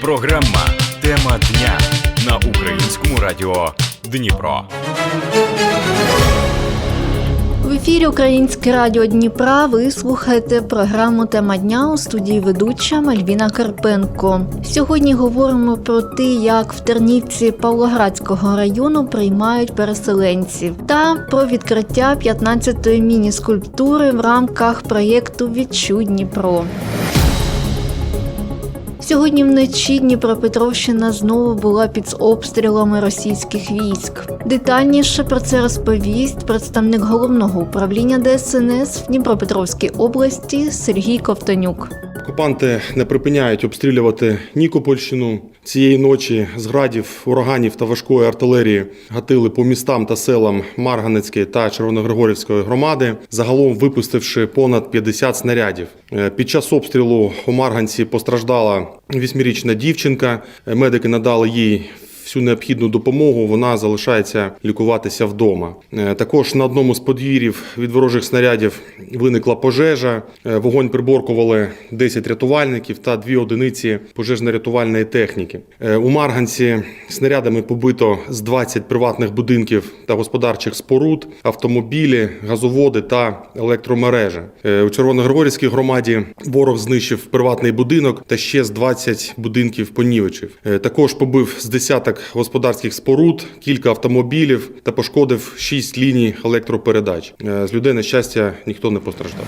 Програма Тема дня на українському радіо Дніпро. В ефірі Українське радіо Дніпра. Ви слухаєте програму Тема дня у студії ведуча Мальвіна Карпенко. Сьогодні говоримо про те, як в Тернівці Павлоградського району приймають переселенців, та про відкриття 15-ї міні-скульптури в рамках проєкту Відчуй Дніпро. Сьогодні вночі Дніпропетровщина знову була під обстрілами російських військ. Детальніше про це розповість представник головного управління ДСНС в Дніпропетровській області Сергій Ковтонюк. Окупанти не припиняють обстрілювати Нікопольщину. Цієї ночі з градів, ураганів та важкої артилерії гатили по містам та селам Марганецької та Червоногригорівської громади, загалом випустивши понад 50 снарядів. Е, Під час обстрілу у Марганці постраждала вісьмирічна дівчинка. Медики надали їй всю необхідну допомогу. Вона залишається лікуватися вдома. Е, Також на одному з подвір'їв від ворожих снарядів виникла пожежа. Е, Вогонь приборкували 10 рятувальників та дві одиниці пожежно-рятувальної техніки. Е, У Марганці снарядами побито з 20 приватних будинків та господарчих споруд, автомобілі, газоводи та електромережа. Е, У Червоногригорівській громаді ворог знищив приватний будинок та ще з 20 будинків понівечив. Е, Також побив з десяток господарських споруд, кілька автомобілів та пошкодив шість ліній електропередач. Е, З людей, на щастя, ніхто не постраждав.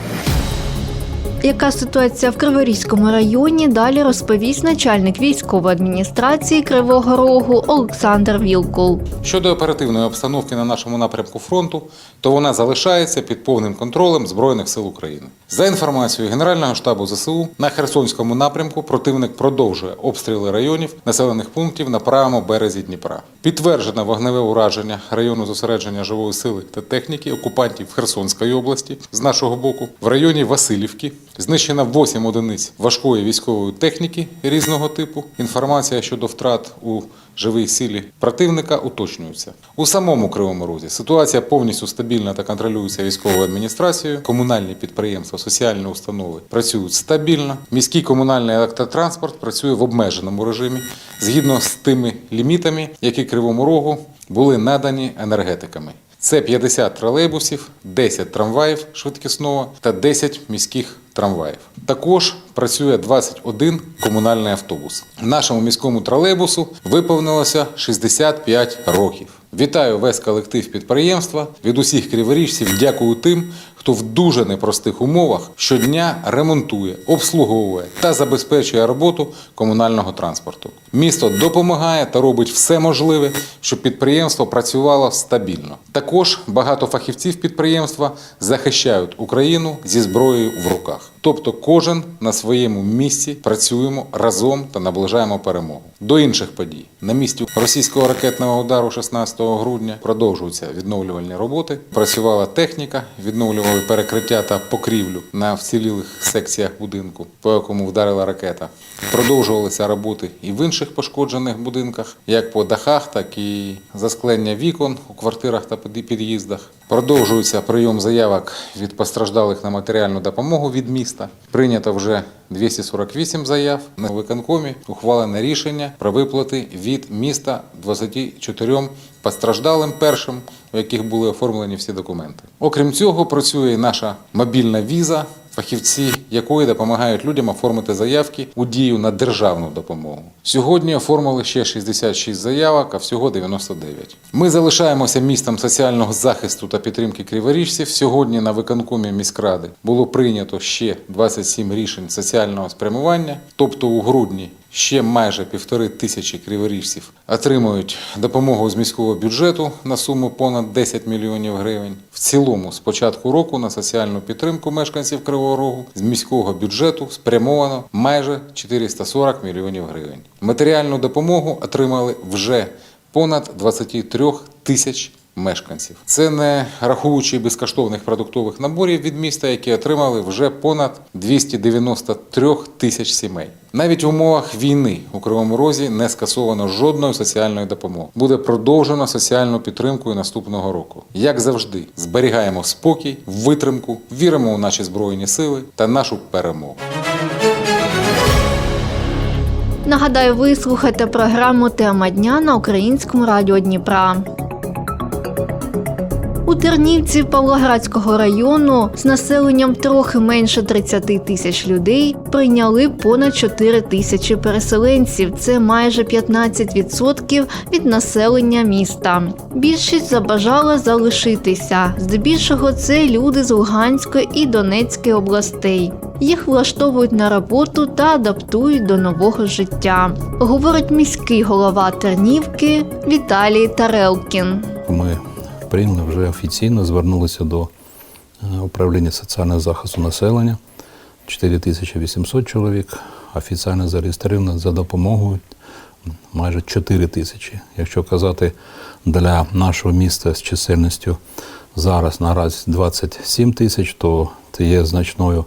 Яка ситуація в Криворізькому районі? Далі розповість начальник військової адміністрації Кривого Рогу Олександр Вілкул. Щодо оперативної обстановки на нашому напрямку фронту, то вона залишається під повним контролем Збройних сил України. За інформацією Генерального штабу ЗСУ, на Херсонському напрямку противник продовжує обстріли районів населених пунктів на правому березі Дніпра. Підтверджено вогневе ураження району зосередження живої сили та техніки окупантів Херсонської області з нашого боку в районі Васильівки. Знищено 8 одиниць важкої військової техніки різного типу. Інформація щодо втрат у живій силі противника уточнюється. У самому Кривому Розі ситуація повністю стабільна та контролюється військовою адміністрацією. Комунальні підприємства, соціальні установи працюють стабільно. Міський комунальний електротранспорт працює в обмеженому режимі згідно з тими лімітами, які Кривому Рогу були надані енергетиками. Це 50 тролейбусів, 10 трамваїв швидкісного та 10 міських трамваїв. Також працює 21 комунальний автобус. Нашому міському тролейбусу виповнилося 65 років. Вітаю весь колектив підприємства. Від усіх криворіжців дякую тим, хто в дуже непростих умовах щодня ремонтує, обслуговує та забезпечує роботу комунального транспорту. Місто допомагає та робить все можливе, щоб підприємство працювало стабільно. Також багато фахівців підприємства захищають Україну зі зброєю в руках. Тобто, кожен на своєму місці працюємо разом та наближаємо перемогу. До інших подій на місці російського ракетного удару 16 грудня продовжуються відновлювальні роботи. Працювала техніка, відновлювали перекриття та покрівлю на вцілілих секціях будинку, по якому вдарила ракета. Продовжувалися роботи і в інших пошкоджених будинках, як по дахах, так і засклення вікон у квартирах та під'їздах. Продовжується прийом заявок від постраждалих на матеріальну допомогу від міста. Прийнято вже 248 заяв. На виконкомі ухвалене рішення про виплати від міста 24 постраждалим першим, у яких були оформлені всі документи. Окрім цього, працює наша мобільна віза, фахівці якої допомагають людям оформити заявки у дію на державну допомогу. Сьогодні оформили ще 66 заявок, а всього 99. Ми залишаємося містом соціального захисту та підтримки криворіжців. Сьогодні на виконкомі міськради було прийнято ще 27 рішень соціального спрямування, тобто у грудні ще майже півтори тисячі криворіжців отримують допомогу з міського бюджету на суму понад 10 мільйонів гривень. В цілому, з початку року на соціальну підтримку мешканців Кривого Рогу з міського бюджету спрямовано майже 440 мільйонів гривень. Матеріальну допомогу отримали вже понад 23 тисяч мешканців. Це не рахуючи безкоштовних продуктових наборів від міста, які отримали вже понад 293 тисяч сімей. Навіть в умовах війни у Кривому Розі не скасовано жодної соціальної допомоги. Буде продовжено соціальну підтримку і наступного року. Як завжди, зберігаємо спокій, витримку, віримо у наші збройні сили та нашу перемогу. Нагадаю, ви слухаєте програму Тема дня на українському радіо Дніпра. У Тернівці Павлоградського району з населенням трохи менше 30 тисяч людей прийняли понад 4 тисячі переселенців. Це майже 15% від населення міста. Більшість забажала залишитися. Здебільшого це люди з Луганської і Донецької областей. Їх влаштовують на роботу та адаптують до нового життя. Говорить міський голова Тернівки Віталій Тарелкін. Ми прийняли вже офіційно, звернулися до е, управління соціального захисту населення. 4800 чоловік офіційно зареєстровано за допомогою майже 4 тисячі. Якщо казати для нашого міста з чисельністю зараз наразі 27 тисяч, то це є значною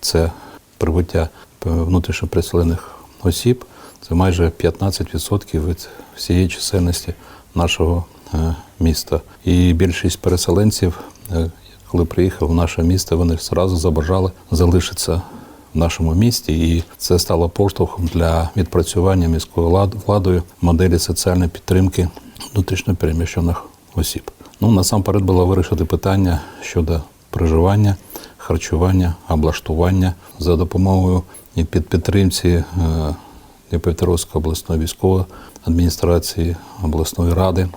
це прибуття внутрішньопереселених осіб. Це майже 15% від всієї чисельності нашого е, міста. І більшість переселенців, е, коли приїхав в наше місто, вони одразу забажали залишитися в нашому місті, і це стало поштовхом для відпрацювання міською владою моделі соціальної підтримки внутрішньопереміщених осіб. Ну насамперед було вирішити питання щодо проживання, харчування, облаштування за допомогою і під підтримці е, Дніпропетровської обласної військової адміністрації, обласної ради.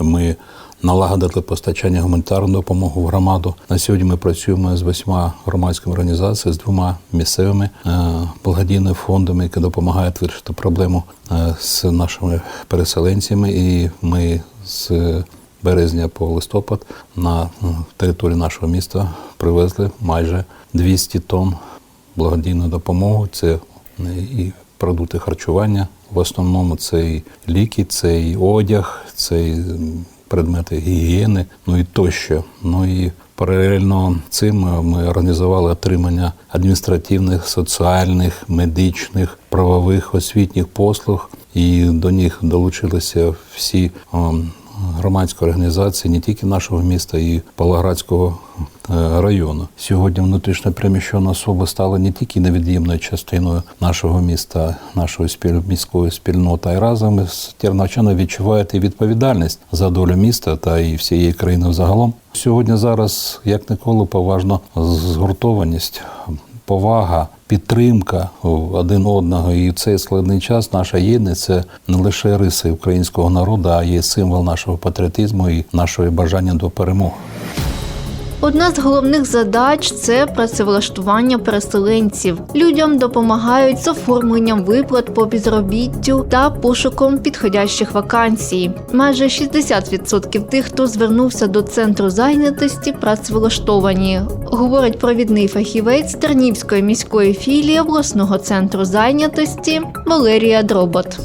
Ми налагодили постачання гуманітарної допомоги в громаду. На сьогодні ми працюємо з восьма громадськими організаціями, з двома місцевими е, благодійними фондами, які допомагають вирішити проблему е, з нашими переселенцями. І ми з березня по листопад на е, території нашого міста привезли майже 200 тонн благодійну допомогу. Це і продукти харчування. В основному це і ліки, це і одяг, це предмети гігієни, ну і тощо. Ну і паралельно цим е, ми організували отримання адміністративних, соціальних, медичних, правових, освітніх послуг, і до них долучилися всі громадські організації не тільки нашого міста, і Павлоградського е, району. Сьогодні внутрішньо переміщені особи стали не тільки невід'ємною частиною нашого міста, нашої спіль... міської спільноти, а й разом з тернавчани відчувають і відповідальність за долю міста та і всієї країни взагалом. Сьогодні зараз як ніколи поважно згуртованість. Повага, підтримка один одного, і в цей складний час наша єдність це не лише риси українського народу, а є символ нашого патріотизму і нашого бажання до перемоги. Одна з головних задач це працевлаштування переселенців. Людям допомагають з оформленням виплат по безробіттю та пошуком підходящих вакансій. Майже 60% тих, хто звернувся до центру зайнятості, працевлаштовані, говорить провідний фахівець Тернівської міської філії обласного центру зайнятості Валерія Дробот.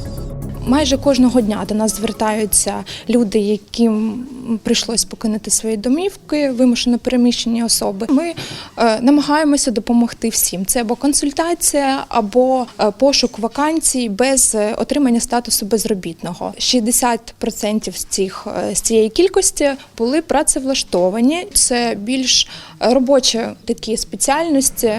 Майже кожного дня до нас звертаються люди, яким прийшлось покинути свої домівки, вимушено переміщені особи. Ми е, намагаємося допомогти всім. Це або консультація, або е, пошук вакансій без е, отримання статусу безробітного. 60% з цих з цієї кількості були працевлаштовані. Це більш робочі такі спеціальності.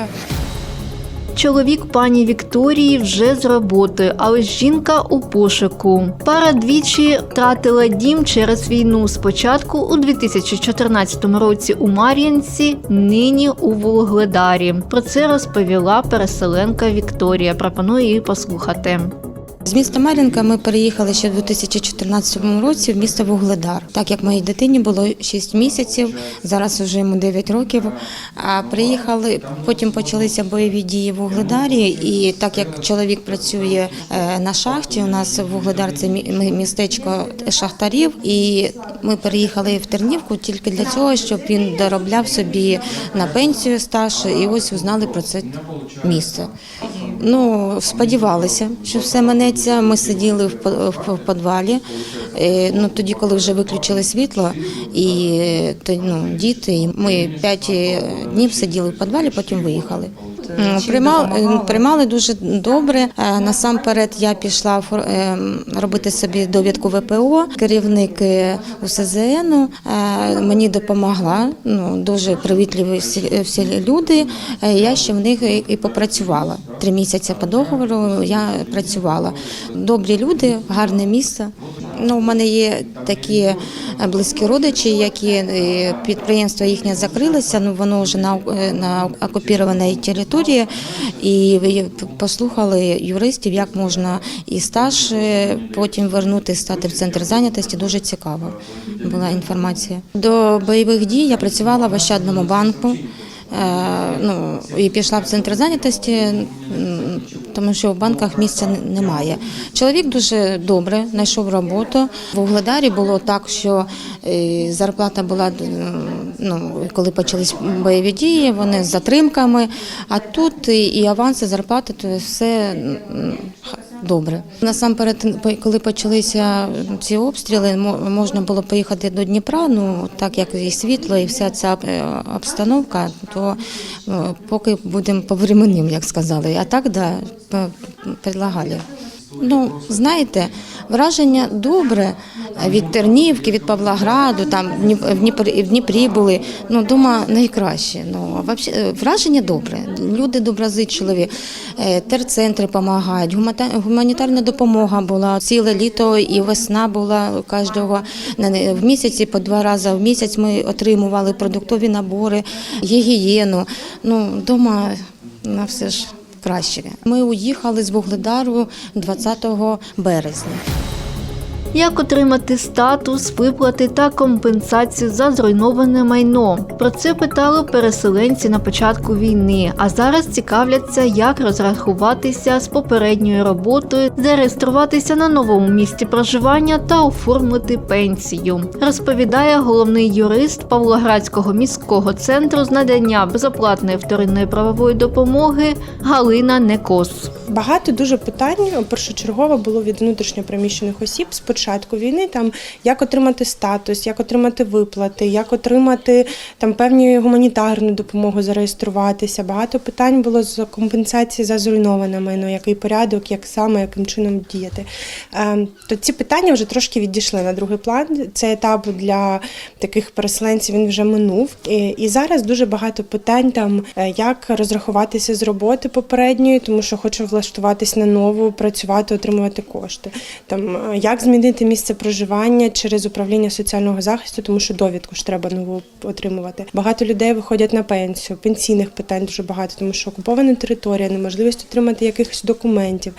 Чоловік пані Вікторії вже з роботи, але жінка у пошуку. Пара двічі втратила дім через війну. Спочатку у 2014 році у Мар'їнці, нині у Вугледарі. Про це розповіла переселенка Вікторія. Пропоную її послухати. З міста Мар'їнка ми переїхали ще в 2014 році в місто Вугледар. Так як моїй дитині було 6 місяців, зараз вже йому 9 років. А приїхали, потім почалися бойові дії в Вугледарі. І так як чоловік працює е, на шахті, у нас Вугледар це мі- містечко шахтарів, і ми переїхали в Тернівку тільки для цього, щоб він доробляв собі на пенсію стаж. І ось узнали про це місце. Ну, сподівалися, що все минеться. Ми сиділи в підвалі Е, Ну тоді, коли вже виключили світло, і ну, діти, і ми п'ять е, днів сиділи в підвалі, потім виїхали. Приймали, е, приймали дуже добре. Насамперед я пішла робити собі довідку ВПО. Керівник УСЗН мені допомогла. Ну дуже привітливі всі, люди. Я ще в них і попрацювала. Три місяці по договору я працювала. Добрі люди, гарне місце. Ну, у мене є такі е, близькі родичі, які е, підприємство їхнє закрилося. Ну воно вже на, е, на окупованій території, і послухали юристів, як можна і стаж потім вернути, стати в центр зайнятості. Дуже цікаво була інформація. До бойових дій я працювала в Ощадному банку. Е, ну, і пішла в центр зайнятості, тому що в банках місця немає. Чоловік дуже добре знайшов роботу. В Угледарі було так, що е, зарплата була ну, коли почались бойові дії, вони з затримками. А тут і, аванси, зарплати, то все добре. Насамперед, коли почалися ці обстріли, можна було поїхати до Дніпра. Ну так як і світло, і вся ця е, обстановка, то е, поки будемо по як сказали. А так да, предлагали. Ну, знаєте, враження добре від Тернівки, від Павлограду, там в Дніп- в Дніпрі, в Дніпрі були. Ну, дома найкраще. Ну, вообще, е, враження добре. Люди доброзичливі, е, терцентри допомагають, гуманітарна допомога була. Ціле літо і весна була кожного в місяці, по два рази в місяць ми отримували продуктові набори, гігієну. Ну, дома на все ж краще. Ми уїхали з Вугледару 20 березня. Як отримати статус, виплати та компенсацію за зруйноване майно? Про це питали переселенці на початку війни, а зараз цікавляться, як розрахуватися з попередньою роботою, зареєструватися на новому місці проживання та оформити пенсію. Розповідає головний юрист Павлоградського міського центру з надання безоплатної вторинної правової допомоги Галина Некос. Багато дуже питань першочергово було від внутрішньопереміщених осіб з початку війни. Там як отримати статус, як отримати виплати, як отримати там певні гуманітарну допомогу, зареєструватися. Багато питань було з компенсації за зруйноване майно, який порядок, як саме, яким чином діяти. Е, То ці питання вже трошки відійшли на другий план. Цей етап для таких переселенців він вже минув. І, зараз дуже багато питань там, е, як розрахуватися з роботи попередньої, тому що хочу влаштуватись на нову, працювати, отримувати кошти. Там е, як змінити місце проживання через управління соціального захисту, тому що довідку ж треба нову отримувати. Багато людей виходять на пенсію, пенсійних питань дуже багато, тому що окупована територія, неможливість отримати якихось документів.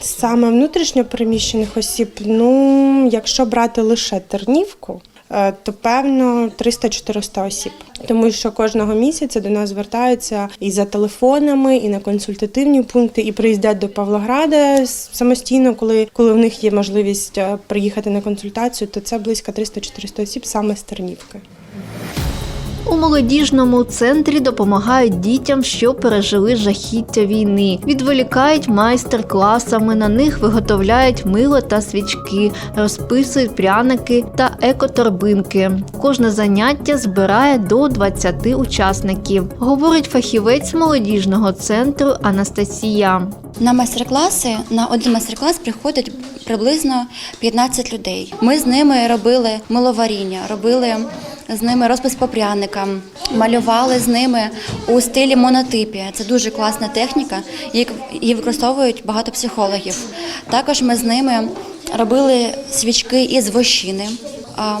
Саме внутрішньо переміщених осіб, ну якщо брати лише Тернівку. Е, То певно 300-400 осіб, тому що кожного місяця до нас звертаються і за телефонами, і на консультативні пункти, і приїздять до Павлограда самостійно, коли, коли в них є можливість е, приїхати на консультацію, то це близько 300-400 осіб саме з Тернівки. У молодіжному центрі допомагають дітям, що пережили жахіття війни. Відволікають майстер-класами. На них виготовляють мило та свічки, розписують пряники та екоторбинки. Кожне заняття збирає до 20 учасників, говорить фахівець молодіжного центру Анастасія. На майстер-класи на один майстер-клас приходить приблизно 15 людей. Ми з ними робили миловаріння, робили з ними розпис по пряникам, малювали з ними у стилі монотипія. Це дуже класна техніка, її використовують багато психологів. Також ми з ними робили свічки із вощини.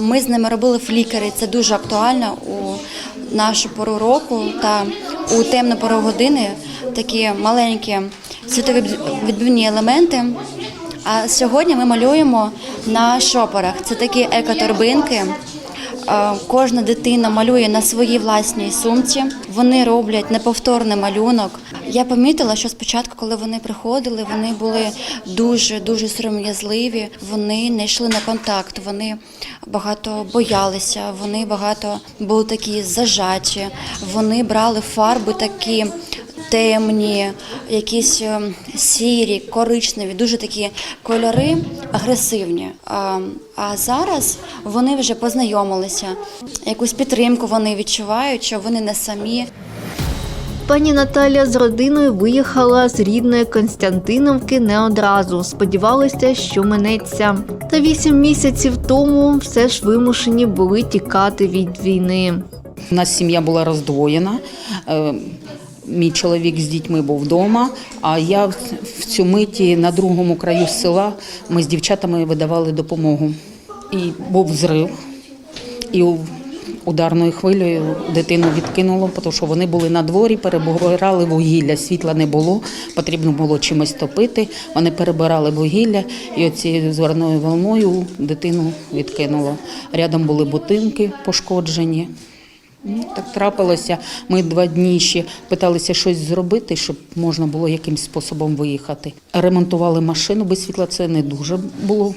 Ми з ними робили флікери. Це дуже актуально у нашу пору року та у темну пору години такі маленькі світові відбивні елементи. А сьогодні ми малюємо на шопорах. Це такі екоторбинки. Е, Кожна дитина малює на своїй власній сумці. Вони роблять неповторний малюнок. Я помітила, що спочатку, коли вони приходили, вони були дуже дуже сором'язливі. Вони не йшли на контакт. Вони багато боялися. Вони багато були такі зажаті. Вони брали фарби такі темні, якісь е, сірі, коричневі, дуже такі кольори агресивні. А, а зараз вони вже познайомилися, якусь підтримку вони відчувають, що вони не самі. Пані Наталя з родиною виїхала з рідної Константиновки не одразу. Сподівалися, що минеться. Та вісім місяців тому все ж вимушені були тікати від війни. У нас сім'я була роздвоєна. Мій чоловік з дітьми був вдома, а я в- цю миті на другому краю села ми з дівчатами видавали допомогу. І був взрив, і ударною хвилею дитину відкинуло, тому що вони були на дворі, перебирали вугілля, світла не було, потрібно було чимось топити. Вони перебирали вугілля, і оцією зверною волною дитину відкинуло. Рядом були будинки пошкоджені. Ну, так трапилося. Ми два дні ще питалися щось зробити, щоб можна було якимось способом виїхати. Ремонтували машину без світла, це не дуже було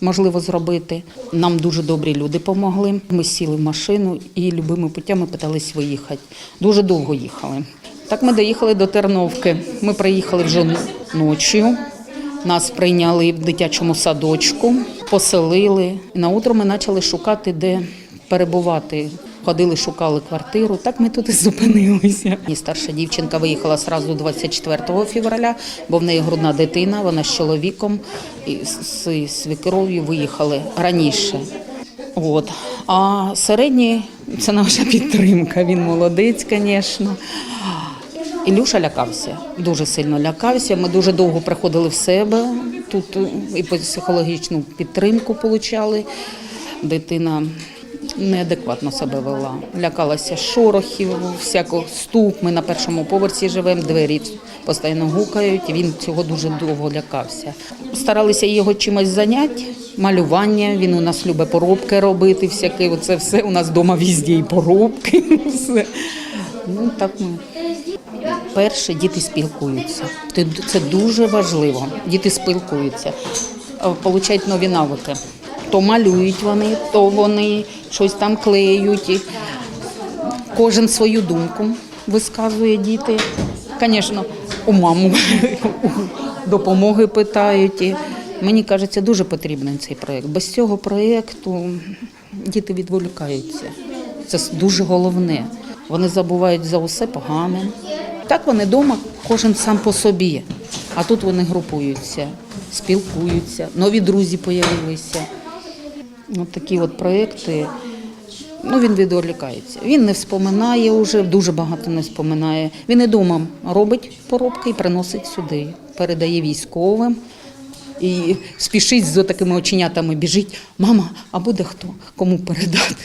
можливо зробити. Нам дуже добрі люди допомогли. Ми сіли в машину і любими путями питались виїхати. Дуже довго їхали. Так ми доїхали до Терновки. Ми приїхали вже ночі. Нас прийняли в дитячому садочку, поселили. На утро ми почали шукати, де перебувати. Ходили, шукали квартиру. Так ми тут і зупинилися. І старша дівчинка виїхала одразу 24 февраля, бо в неї грудна дитина, вона з чоловіком і з свекров'ю виїхали раніше. От. А середній це наша підтримка. Він молодець, звісно. Ілюша лякався, дуже сильно лякався. Ми дуже довго приходили в себе. Тут і психологічну підтримку отримали. Дитина неадекватно себе вела. Лякалася шорохів, всякого стук. Ми на першому поверсі живемо, двері постійно гукають. Він цього дуже довго лякався. Старалися його чимось зайняти. Малювання, він у нас любить поробки робити, всяке. Оце все у нас вдома візді і поробки. Все. Ну так ми. Перше, діти спілкуються. Це- Це дуже важливо. Діти спілкуються, е, получають нові навики. То малюють вони, то вони щось там клеють. Кожен свою думку висказує діти. Звісно, у маму допомоги питають. Мені кажеться, дуже потрібен цей проєкт. Без цього проєкту діти відволікаються. Це дуже головне. Вони забувають за усе погане. Так вони вдома, кожен сам по собі. А тут вони групуються, спілкуються, нові друзі з'явилися. От такі от проекти. Ну, він відволікається. Він не вспоминає вже, дуже багато не вспоминає. Він і вдома робить поробки і приносить сюди, передає військовим. І спішить з такими оченятами біжить. Мама, а буде хто? Кому передати?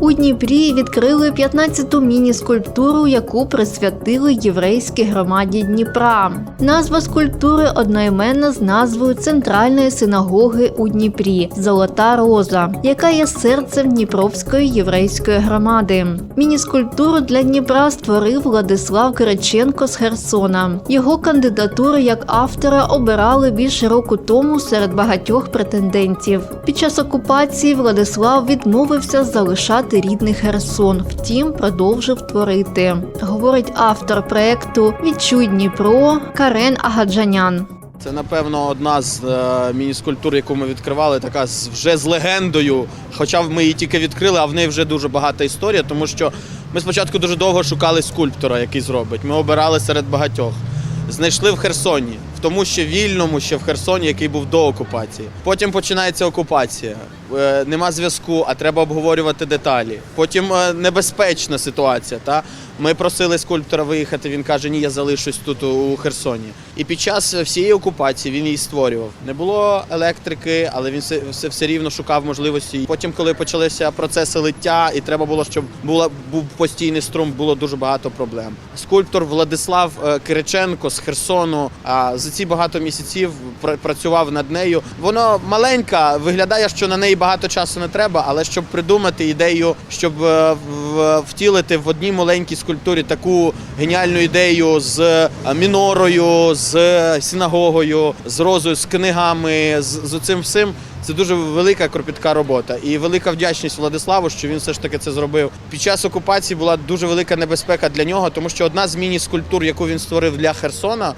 У Дніпрі відкрили 15-ту міні-скульптуру, яку присвятили єврейській громаді Дніпра. Назва скульптури одноіменна з назвою Центральної синагоги у Дніпрі Золота Роза, яка є серцем Дніпровської єврейської громади. Міні-скульптуру для Дніпра створив Владислав Кириченко з Херсона. Його кандидатуру як автора обирали більше року тому серед багатьох претендентів. Під час окупації Владислав відмовився залишати рідний Херсон, втім продовжив творити. Говорить автор проекту Відчуй Дніпро Карен Агаджанян. Це, напевно, одна з е, міні-скульптур, яку ми відкривали, така вже з легендою. Хоча ми її тільки відкрили, а в неї вже дуже багата історія, тому що ми спочатку дуже довго шукали скульптора, який зробить. Ми обирали серед багатьох. Знайшли в Херсоні, тому ще вільному, ще в Херсоні, який був до окупації. Потім починається окупація. Е, нема зв'язку, а треба обговорювати деталі. Потім е, небезпечна ситуація. Та? Ми просили скульптора виїхати. Він каже, ні, я залишусь тут у Херсоні. І під час всієї окупації він її створював. Не було електрики, але він все, все, все рівно шукав можливості. Потім, коли почалися процеси лиття, і треба було, щоб була був постійний струм, було дуже багато проблем. Скульптор Владислав е, Кириченко з Херсону а, з місяці, багато місяців пр- працював над нею. Воно маленька, виглядає, що на неї багато часу не треба, але щоб придумати ідею, щоб е, втілити в одній маленькій скульптурі таку геніальну ідею з е, мінорою, з е, синагогою, з розою, з книгами, з, з цим всім. Це дуже велика кропітка робота і велика вдячність Владиславу, що він все ж таки це зробив. Під час окупації була дуже велика небезпека для нього, тому що одна з міні-скульптур, яку він створив для Херсона,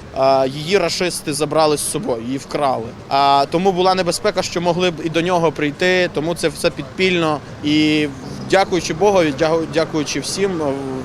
її рашисти забрали з собою, її вкрали. А тому була небезпека, що могли б і до нього прийти. Тому це все підпільно і. Дякуючи Богу, дя- дякуючи всім,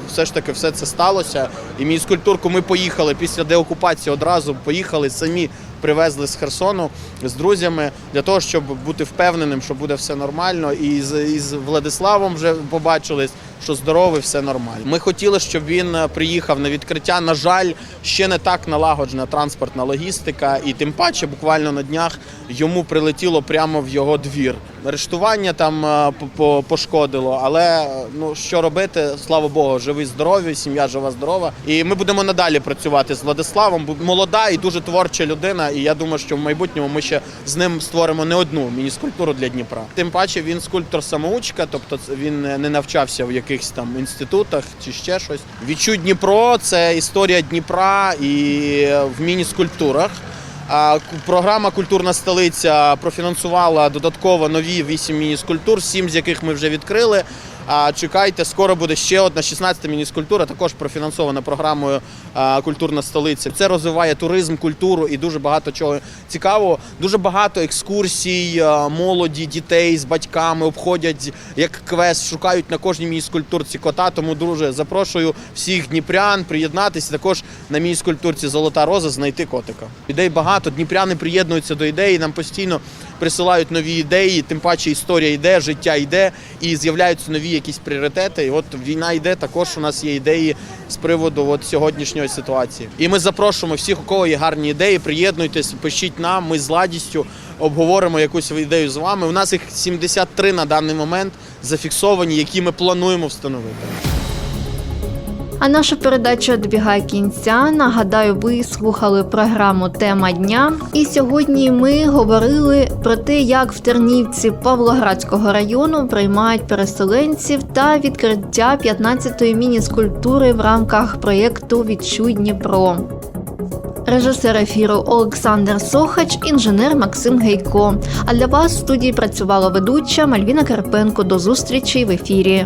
все ж таки все це сталося. І мій скульптурку ми поїхали після деокупації одразу поїхали самі. Привезли з Херсону з друзями для того, щоб бути впевненим, що буде все нормально. І з, і з Владиславом вже побачились, що здоровий, все нормально. Ми хотіли, щоб він е, приїхав на відкриття. На жаль, ще не так налагоджена транспортна логістика, і тим паче, буквально на днях йому прилетіло прямо в його двір. Арештування там е, по- по- пошкодило, але е, ну що робити? Слава Богу, живий, здоровий, сім'я жива, здорова. І ми будемо надалі працювати з Владиславом. Молода і дуже творча людина. І я думаю, що в майбутньому ми ще з ним створимо не одну міні-скульптуру для Дніпра. Тим паче він скульптор самоучка, тобто він не навчався в якихось там інститутах чи ще щось. Відчуй Дніпро це історія Дніпра і в міні-скульптурах. Програма Культурна столиця профінансувала додатково нові вісім міні-скульптур, сім з яких ми вже відкрили. А чекайте, скоро буде ще одна 16-та міні-скульптура, також профінансована програмою Культурна столиця. Це розвиває туризм, культуру і дуже багато чого цікавого. Дуже багато екскурсій, молоді, дітей з батьками обходять як квест, шукають на кожній міні-скульптурці кота. Тому дуже запрошую всіх дніпрян приєднатися. Також на міні-скульптурці Золота роза знайти котика. Ідей багато. Дніпряни приєднуються до ідеї. Нам постійно присилають нові ідеї. Тим паче історія йде, життя йде, і з'являються нові якісь пріоритети. І от війна йде. Також у нас є ідеї з приводу от сьогоднішньої ситуації. І ми запрошуємо всіх, у кого є гарні ідеї. Приєднуйтесь, пишіть нам. Ми з ладістю обговоримо якусь ідею з вами. У нас їх 73 на даний момент зафіксовані, які ми плануємо встановити. А наша передача добігає кінця. Нагадаю, ви слухали програму Тема дня. І сьогодні ми говорили про те, як в Тернівці Павлоградського району приймають переселенців та відкриття 15-ї міні-скульптури в рамках проєкту Відчуй Дніпро. Режисер ефіру Олександр Сохач, інженер Максим Гейко. А для вас в студії працювала ведуча Мальвіна Карпенко. До зустрічі в ефірі.